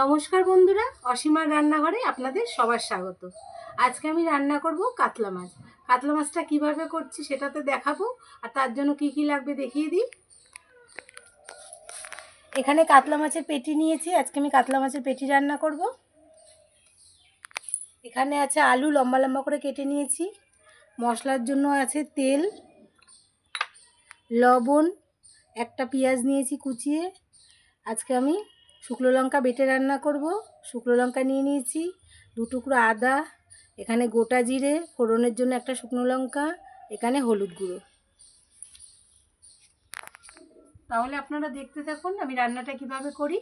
নমস্কার বন্ধুরা, অসীমার রান্নাঘরে আপনাদের সবার স্বাগত। আজকে আমি রান্না করব কাতলা মাছ। কাতলা মাছটা কীভাবে করছি সেটাতে দেখাবো, আর তার জন্য কি কি লাগবে দেখিয়ে দিই। এখানে কাতলা মাছের পেটি নিয়েছি, আজকে আমি কাতলা মাছের পেটি রান্না করব। এখানে আছে আলু লম্বা লম্বা করে কেটে নিয়েছি। মশলার জন্য আছে তেল, লবণ, একটা পেঁয়াজ নিয়েছি কুচিয়ে। আজকে আমি শুকনো লঙ্কা বেটে রান্না করব। শুকনো লঙ্কা নিয়ে নিয়েছি, দু টুকরো আদা, এখানে গোটা জিরে, ফোড়নের জন্য একটা শুকনো লঙ্কা, এখানে হলুদ গুঁড়ো। তাহলে আপনারা দেখতে থাকুন আমি রান্নাটা কীভাবে করি।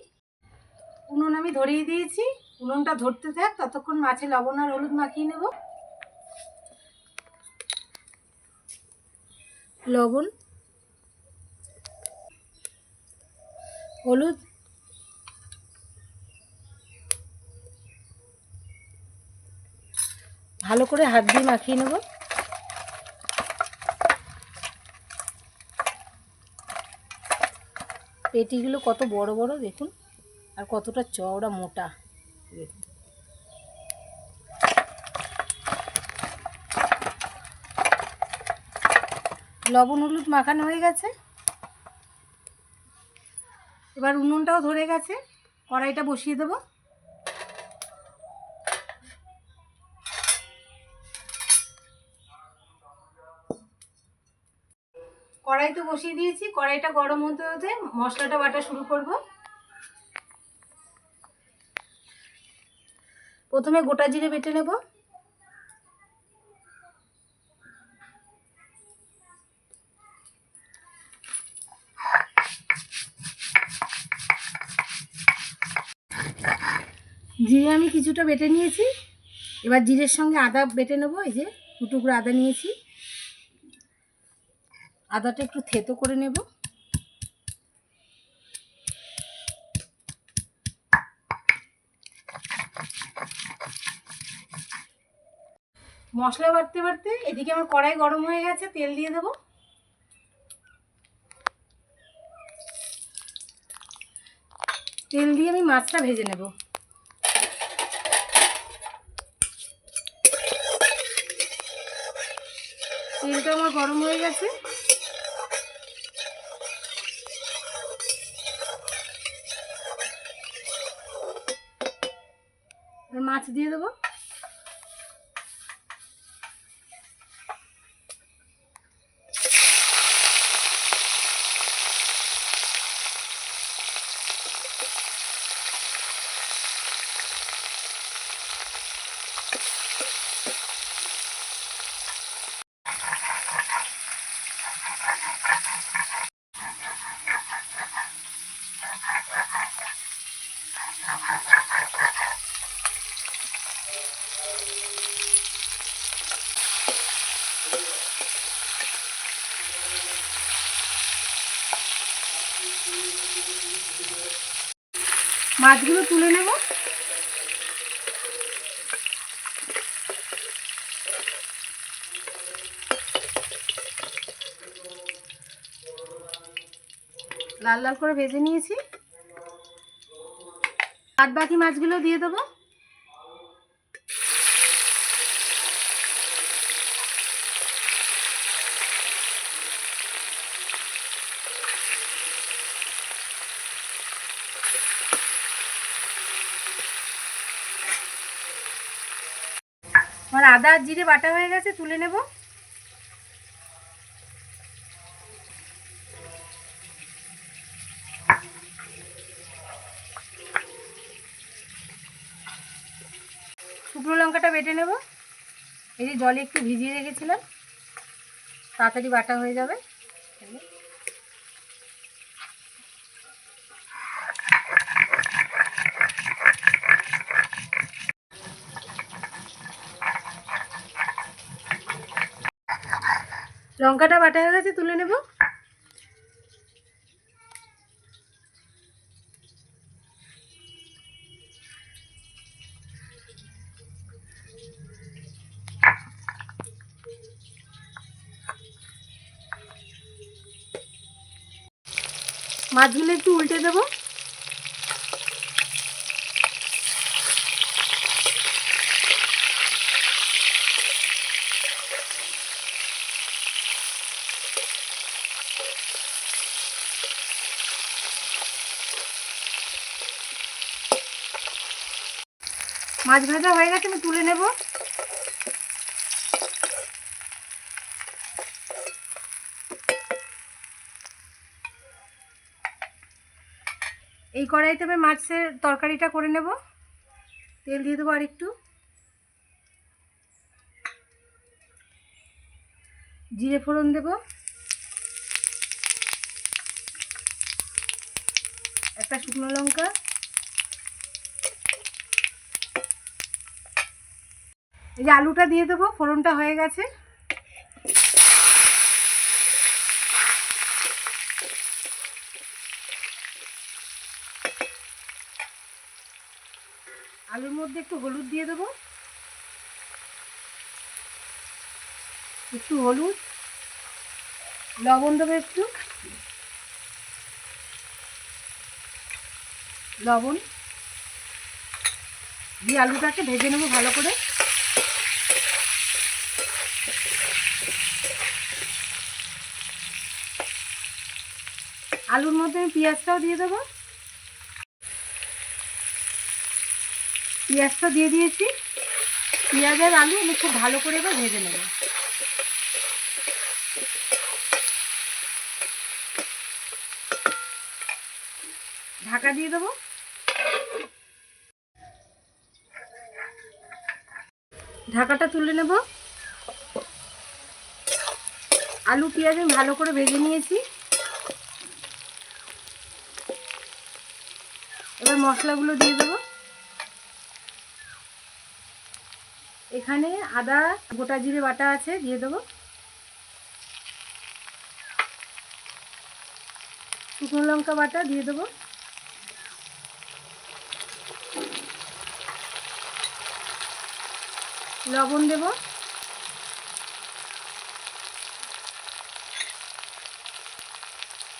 উনুন আমি ধরিয়ে দিয়েছি, উনুনটা ধরতে থাক, ততক্ষণ মাছে লবণ আর হলুদ মাখিয়ে নেব। লবণ, হলুদ ভালো করে হাত দিয়ে মাখিয়ে নেব। পেটিগুলো কত বড় বড় দেখুন, আর কতটা চওড়া মোটা। দেখুন লবণ, হলুদ মাখানো হয়ে গেছে। এবার উনুনটাও ধরে গেছে, কড়াইটা বসিয়ে দেবো। কড়াই তো বসিয়ে দিয়েছি। কড়াইটা গরম হতে হতে মশলাটা বাটা শুরু করব। প্রথমে গোটা জিরে বেটে নেব। জিরে আমি কিছুটা বেটে নিয়েছি। এবার জিরের সঙ্গে আদা বেটে নেব। এই যে টুকরো আদা নিয়েছি। আদাটা একটু থেতো করে নেব। মশলা বাড়তে বাড়তে এদিকে আমার কড়াই গরম হয়ে গেছে, তেল দিয়ে দেব। তেল দিয়ে আমি মাছটা ভেজে নেব। তেলটা আমার গরম হয়ে গেছে। এবার মাছ দিয়ে দেবো মাছগুলো তুলে নেব। লাল লাল করে ভেজে নিয়েছি। বাদ বাকি মাছগুলো দিয়ে দেবো। আমার আদা আর জিরে বাটা হয়ে গেছে, তুলে নেব। শুকনো লঙ্কাটা বেটে নেব। এই যে জলে একটু ভিজিয়ে রেখেছিলাম, তাড়াতাড়ি বাটা হয়ে যাবে। লঙ্কাটা বাটা হয়ে গেছে তুলে নেব। মাছগুলো একটু উল্টে দেবো। মাছ ভাজা হয়ে গেছে, আমি তুলে নেব। এই কড়াইতে আমি মাছের তরকারিটা করে নেব। তেল দিয়ে দেবো আর একটু জিরে ফোড়ন দেব। একটা শুকনো লঙ্কা। এই যে আলুটা দিয়ে দেবো, ফোড়নটা হয়ে গেছে। আলুর মধ্যে একটু হলুদ দিয়ে দেবো। একটু হলুদ, লবণ দেবো একটু। লবণ। দিয়ে আলুটাকে ভেজে নেব ভালো করে। আলুর মধ্যে আমি পেঁয়াজটাও দিয়ে দেবো। পেঁয়াজটা দিয়ে দিয়েছি। পেঁয়াজ আর আলু আমি খুব ভালো করে এবার ভেজে নেব। ঢাকা দিয়ে দেবো। ঢাকাটা তুলে নেব। আলু পেঁয়াজ আমি ভালো করে ভেজে নিয়েছি। এবার মশলাগুলো দিয়ে দেবো। এখানে আদা, গোটা জিরে বাটা আছে, দিয়ে দেবো। শুকনো লঙ্কা বাটা দিয়ে দেবো। লবণ দেব।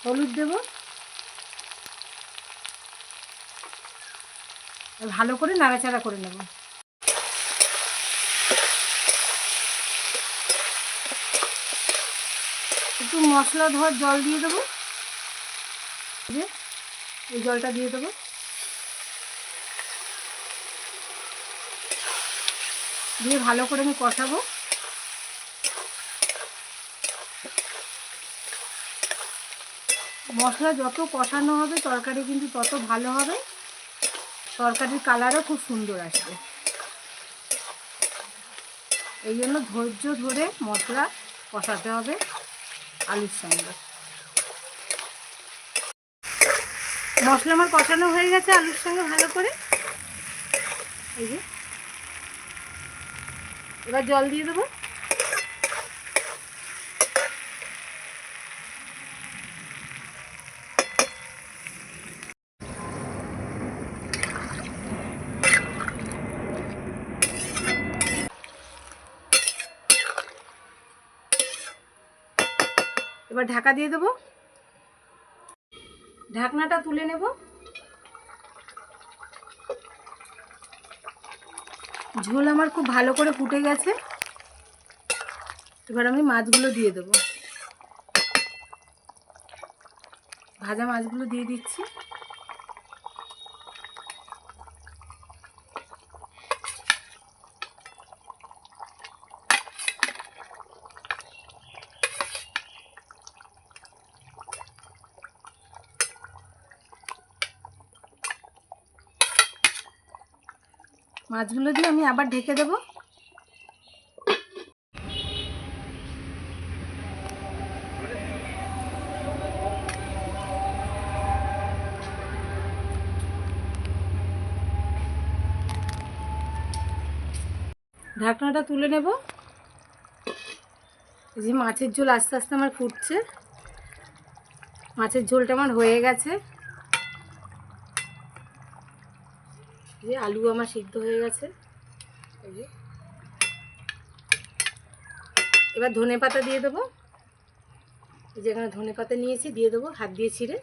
হলুদ দেব। ভালো করে নাড়াচাড়া করে নেব। একটু মশলা ধোয়ার জল দিয়ে দেবো। এই জলটা দিয়ে দেবো। দিয়ে ভালো করে আমি কষাবো। মশলা যত কষানো হবে, তরকারি কিন্তু তত ভালো হবে। তরকারির কালারও খুব সুন্দর আসবে এই জন্য ধৈর্য ধরে মশলা কষাতে হবে আলুর সঙ্গে। মশলা আমার কষানো হয়ে গেছে আলুর সঙ্গে ভালো করে। এই যে। এবার জল দিয়ে দেবো। এবার ঢাকা দিয়ে দেবো। ঢাকনাটা তুলে নেব। ঝোল আমার খুব ভালো করে ফুটে গেছে। এবার আমি মাছগুলো দিয়ে দেবো। ভাজা মাছগুলো দিয়ে দিচ্ছি। মাছগুলো দিয়ে আমি আবার ঢেকে দেবো। ঢাকনাটা তুলে নেব। যে মাছের ঝোল আস্তে আস্তে আমার ফুটছে। মাছের ঝোলটা আমার হয়ে গেছে। যে আলু আমার সিদ্ধ হয়ে গেছে। এবার ধনে পাতা দিয়ে দেবো। এই যে এখানে ধনে পাতা নিয়েছি, দিয়ে দেবো, হাত দিয়ে ছিঁড়ে।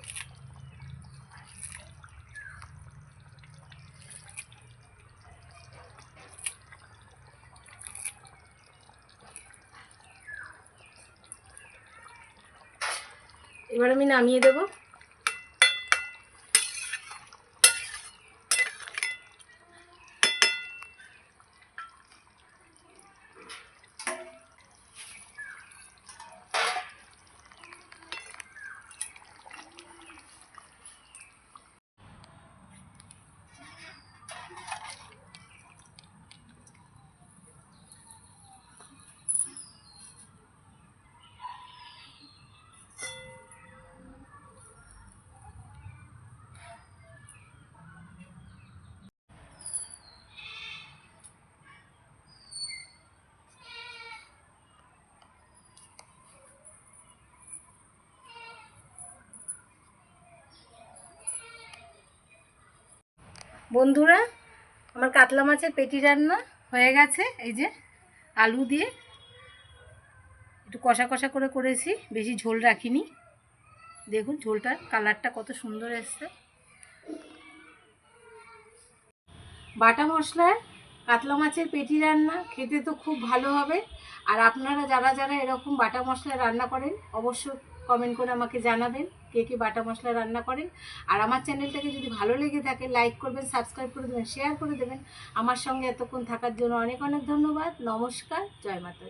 এবার আমি নামিয়ে দেবো। বন্ধুরা, আমার কাতলা মাছের পেটি রান্না হয়ে গেছে। এই যে আলু দিয়ে একটু কষা কষা করে করেছি, বেশি ঝোল রাখিনি। দেখুন ঝোলটার কালারটা কত সুন্দর এসছে। বাটা মশলায় কাতলা মাছের পেটি রান্না খেতে তো খুব ভালো হবে। আর আপনারা যারা যারা এরকম বাটা মশলা রান্না করেন, অবশ্যই কমেন্ট করে আমাকে জানাবেন। কে কে বাটা মশলা রান্না করেন। আর আমার চ্যানেলটাকে যদি ভালো লেগে থাকে লাইক করবেন সাবস্ক্রাইব করে দেবেন শেয়ার করে দেবেন। আমার সঙ্গে এতক্ষণ থাকার জন্য অনেক অনেক ধন্যবাদ। নমস্কার, জয় মাতা।